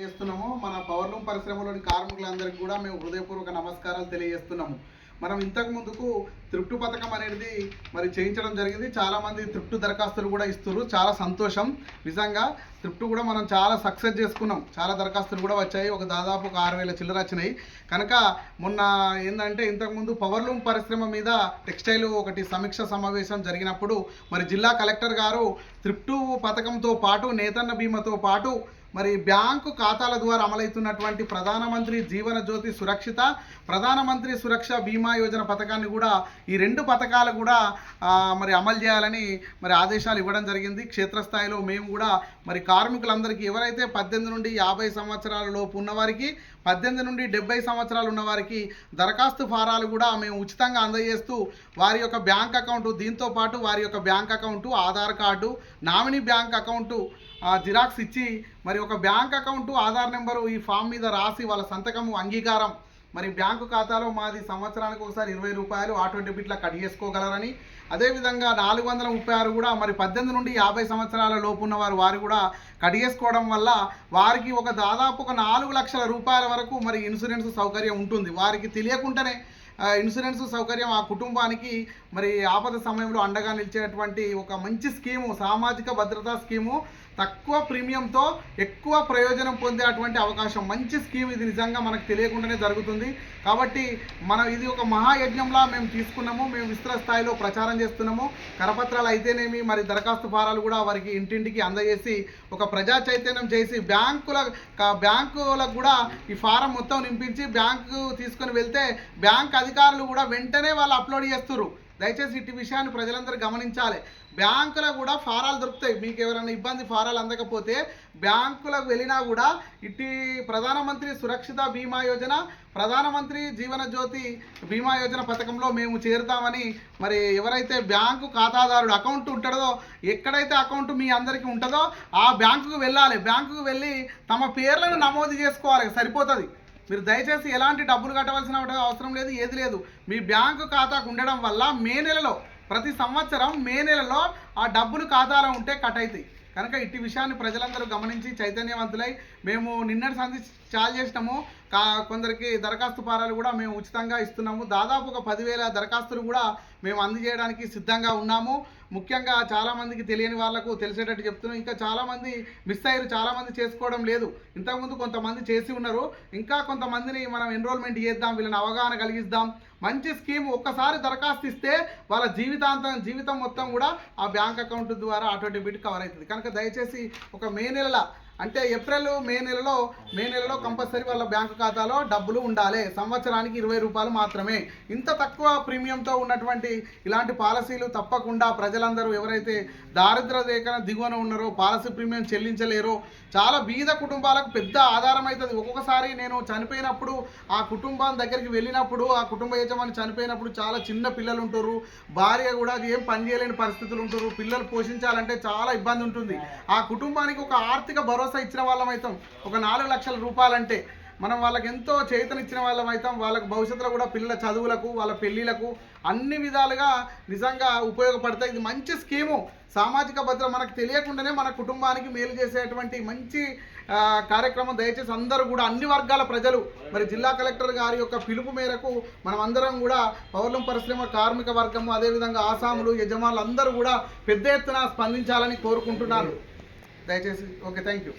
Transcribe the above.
చేస్తున్నాము. మన పవర్లూమ్ పరిశ్రమలోని కార్మికులందరికీ కూడా మేము హృదయపూర్వక నమస్కారాలు తెలియజేస్తున్నాము. మనం ఇంతకు ముందుకు తృప్తి పథకం అనేది మరి చేయించడం జరిగింది. చాలామంది తృప్తి దరఖాస్తులు కూడా ఇస్తున్నారు. చాలా సంతోషం. నిజంగా తృప్తి కూడా మనం చాలా సక్సెస్ చేసుకున్నాం. చాలా దరఖాస్తులు కూడా వచ్చాయి. ఒక దాదాపు ఒక ఆరు వేల చిల్లర వచ్చినాయి. కనుక మొన్న ఏంటంటే ఇంతకుముందు పవర్లూమ్ పరిశ్రమ మీద టెక్స్టైల్ ఒకటి సమీక్ష సమావేశం జరిగినప్పుడు మరి జిల్లా కలెక్టర్ గారు తృప్టు పథకంతో పాటు నేతన్న బీమాతో పాటు మరి బ్యాంకు ఖాతాల ద్వారా అమలవుతున్నటువంటి ప్రధానమంత్రి జీవన జ్యోతి సురక్షిత ప్రధానమంత్రి సురక్ష బీమా యోజన పథకాన్ని కూడా ఈ రెండు పథకాలు కూడా మరి అమలు చేయాలని మరి ఆదేశాలు ఇవ్వడం జరిగింది. క్షేత్రస్థాయిలో మేము కూడా మరి కార్మికులందరికీ ఎవరైతే పద్దెనిమిది నుండి యాభై సంవత్సరాల లోపు ఉన్నవారికి పద్దెనిమిది నుండి డెబ్బై సంవత్సరాలు ఉన్నవారికి దరఖాస్తు ఫారాలు కూడా మేము ఉచితంగా అందజేస్తూ వారి యొక్క బ్యాంక్ అకౌంట్ దీంతో పాటు వారి యొక్క bank account Aadhaar card nominee bank account xerox ఇచ్చి మరి ఒక బ్యాంక్ అకౌంట్ ఆధార్ నెంబరు ఈ ఫామ్ మీద రాసి వాళ్ళ సంతకము అంగీకారం. మరి బ్యాంకు ఖాతాలో మాది సంవత్సరానికి ఒకసారి ఇరవై రూపాయలు ఆటో డెబిట్లా కట్ చేసుకోగలరని. అదేవిధంగా నాలుగు వందల ముప్పై ఆరు కూడా మరి పద్దెనిమిది నుండి యాభై సంవత్సరాల లోపు ఉన్న వారు వారు కూడా కట్ చేసుకోవడం వల్ల వారికి ఒక దాదాపు ఒక నాలుగు లక్షల రూపాయల వరకు మరి ఇన్సూరెన్స్ సౌకర్యం ఉంటుంది. వారికి తెలియకుండానే ఇన్సూరెన్స్ సౌకర్యం ఆ కుటుంబానికి మరి ఆపద సమయంలో అండగా నిలిచేటువంటి ఒక మంచి స్కీము సామాజిక భద్రతా స్కీము తక్కువ ప్రీమియంతో ఎక్కువ ప్రయోజనం పొందేటువంటి అవకాశం. మంచి స్కీమ్ ఇది నిజంగా మనకు తెలియకుండానే జరుగుతుంది. కాబట్టి మనం ఇది ఒక మహాయజ్ఞంలా మేము తీసుకున్నాము. మేము విస్తృత స్థాయిలో ప్రచారం చేస్తున్నాము. కరపత్రాలు అయితేనేమి మరి దరఖాస్తు ఫారాలు కూడా వారికి ఇంటింటికి అందజేసి ఒక ప్రజా చైతన్యం చేసి బ్యాంకుల బ్యాంకులకు కూడా ఈ ఫారం మొత్తం నింపించి బ్యాంకు తీసుకొని వెళ్తే బ్యాంక్ అది అధికారులు కూడా వెంటనే వాళ్ళు అప్లోడ్ చేస్తున్నారు దయచేసి ఇటు విషయాన్ని ప్రజలందరూ గమనించాలి. బ్యాంకులో కూడా ఫారాలు దొరుకుతాయి. మీకు ఎవరైనా ఇబ్బంది ఫారాలు అందకపోతే బ్యాంకులకు వెళ్ళినా కూడా ఇటు ప్రధానమంత్రి సురక్షిత బీమా యోజన ప్రధానమంత్రి జీవన జ్యోతి బీమా యోజన పథకంలో మేము చేరుతామని మరి ఎవరైతే బ్యాంకు ఖాతాదారుడు అకౌంట్ ఉంటుందో ఎక్కడైతే అకౌంట్ మీ అందరికీ ఉంటుందో ఆ బ్యాంకుకు వెళ్ళాలి. బ్యాంకుకు వెళ్ళి తమ పేర్లను నమోదు చేసుకోవాలి. సరిపోతుంది. మీరు దయచేసి ఎలాంటి డబ్బులు కట్టవలసిన అవసరం లేదు ఏది లేదు. మీ బ్యాంకు ఖాతాకు ఉండడం వల్ల మే నెలలో ప్రతి సంవత్సరం మే నెలలో ఆ డబ్బులు ఖాతాలో ఉంటే కట్ అవుతాయి కనుక ఇట్టి విషయాన్ని ప్రజలందరూ గమనించి చైతన్యవంతులై మేము నిన్నటి సంధి చాలు చేసినాము. కా కొందరికి దరఖాస్తు ఫారాలు కూడా మేము ఉచితంగా ఇస్తున్నాము. దాదాపు ఒక పదివేల దరఖాస్తులు కూడా మేము అందజేయడానికి సిద్ధంగా ఉన్నాము. ముఖ్యంగా చాలామందికి తెలియని వాళ్ళకు తెలిసేటట్టు చెప్తున్నాం. ఇంకా చాలామంది మిస్ అయ్యారు చాలామంది చేసుకోవడం లేదు. ఇంతకుముందు కొంతమంది చేసి ఉన్నారు. ఇంకా కొంతమందిని మనం ఎన్రోల్మెంట్ చేద్దాం వీళ్ళని అవగాహన కలిగిద్దాం. మంచి స్కీమ్ ఒక్కసారి దరఖాస్తు ఇస్తే వాళ్ళ జీవితాంతం జీవితం మొత్తం కూడా ఆ బ్యాంక్ అకౌంట్ ద్వారా ఆటో డెబిట్ కవర్ అవుతుంది. కనుక దయచేసి ఒక మే నెల అంటే ఏప్రిల్ మే నెలలో మే నెలలో కంపల్సరీ వాళ్ళ బ్యాంకు ఖాతాలో డబ్బులు ఉండాలి. సంవత్సరానికి ఇరవై రూపాయలు మాత్రమే. ఇంత తక్కువ ప్రీమియంతో ఉన్నటువంటి ఇలాంటి పాలసీలు తప్పకుండా ప్రజలందరూ ఎవరైతే దారిద్ర రేఖన దిగువన ఉన్నారో పాలసీ ప్రీమియం చెల్లించలేరో చాలా బీద కుటుంబాలకు పెద్ద ఆధారం అవుతుంది ఒక్కొక్కసారి నేను చనిపోయినప్పుడు ఆ కుటుంబం దగ్గరికి వెళ్ళినప్పుడు ఆ కుటుంబ యజమాని చనిపోయినప్పుడు చాలా చిన్న పిల్లలు ఉంటారు. భార్య కూడా అది ఏం పని చేయలేని పరిస్థితులు ఉంటారు. పిల్లలు పోషించాలంటే చాలా ఇబ్బంది ఉంటుంది. ఆ కుటుంబానికి ఒక ఆర్థిక భరోసా ఇచ్చిన వాళ్ళం అవుతాం. ఒక నాలుగు లక్షల రూపాయలంటే మనం వాళ్ళకి ఎంతో చేతనిచ్చిన వాళ్ళం అవుతాం. వాళ్ళకి భవిష్యత్తులో కూడా పిల్లల చదువులకు వాళ్ళ పెళ్ళిళ్ళకు అన్ని విధాలుగా నిజంగా ఉపయోగపడతాయి. ఇది మంచి స్కీము. సామాజిక భద్రత మనకు తెలియకుండానే మన కుటుంబానికి మేలు చేసేటువంటి మంచి కార్యక్రమం. దయచేసి అందరూ కూడా అన్ని వర్గాల ప్రజలు మరి జిల్లా కలెక్టర్ గారి యొక్క పిలుపు మేరకు మనం అందరం కూడా పౌర్లం పరిశ్రమ కార్మిక వర్గము అదేవిధంగా ఆసాములు యజమానులు అందరూ కూడా పెద్ద ఎత్తున స్పందించాలని కోరుకుంటున్నాను. దయచేసి ఓకే థ్యాంక్ యూ